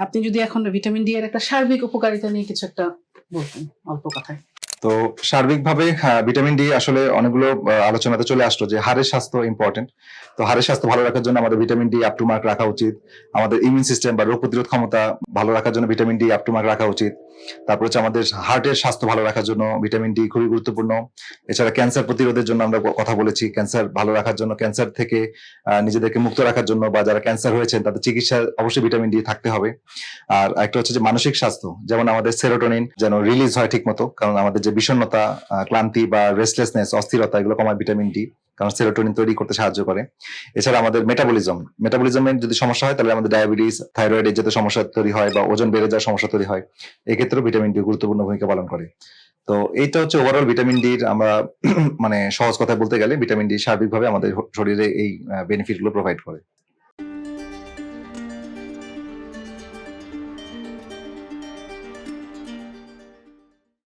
আপনি যদি এখন ভিটামিন ডি এর একটা সার্বিক উপকারিতা নিয়ে কিছু একটা বলতেন অল্প কথায়। তো সার্বিকভাবে হ্যাঁ, ভিটামিন ডি আসলে অনেকগুলো আলোচনাতে চলে আসলো যে হাড়ের স্বাস্থ্য ইম্পর্টেন্ট তো হাড়ের স্বাস্থ্য ভালো রাখার জন্য আমাদের vitamin D up to mark রাখা উচিত। আমাদের ইমিউন সিস্টেম বা রোগ প্রতিরোধ ক্ষমতা ভালো রাখার জন্য vitamin D up to mark রাখা উচিত। তারপর হচ্ছে আমাদের হার্টের স্বাস্থ্য ভালো রাখার জন্য ভিটামিন ডি খুবই গুরুত্বপূর্ণ। এছাড়া ক্যান্সার প্রতিরোধের জন্য আমরা কথা বলেছি ক্যান্সার ভালো রাখার জন্য ক্যান্সার থেকে নিজেদেরকে মুক্ত রাখার জন্য বা যারা ক্যান্সার হয়েছেন তাদের চিকিৎসায় অবশ্যই ভিটামিন ডি থাকতে হবে। আর একটা হচ্ছে যে মানসিক স্বাস্থ্য যেমন আমাদের সেরোটোনিন যেন রিলিজ হয় ঠিক মতো কারণ আমাদের যে বিষণ্ণতা আহ, ক্লান্তি বা রেস্টলেসনেস অস্থিরতা এগুলো কমায় ভিটামিন ডি কারণ সেরোটোনিন তৈরি করতে সাহায্য করে। এছাড়া আমাদের মেটাবলিজম মেটাবলিজমের যদি সমস্যা হয় তাহলে আমাদের ডায়াবেটিস থাইরয়েড এর যাতে সমস্যা তৈরি হয় বা ওজন বেড়ে যাওয়ার সমস্যা তৈরি হয় এক্ষেত্রেও ভিটামিন ডি গুরুত্বপূর্ণ ভূমিকা পালন করে। তো এইটা হচ্ছে ওভারঅল ভিটামিন ডির আমরা মানে সহজ কথায় বলতে গেলে ভিটামিন ডি সার্বিকভাবে আমাদের শরীরে এই বেনিফিটগুলো প্রোভাইড করে।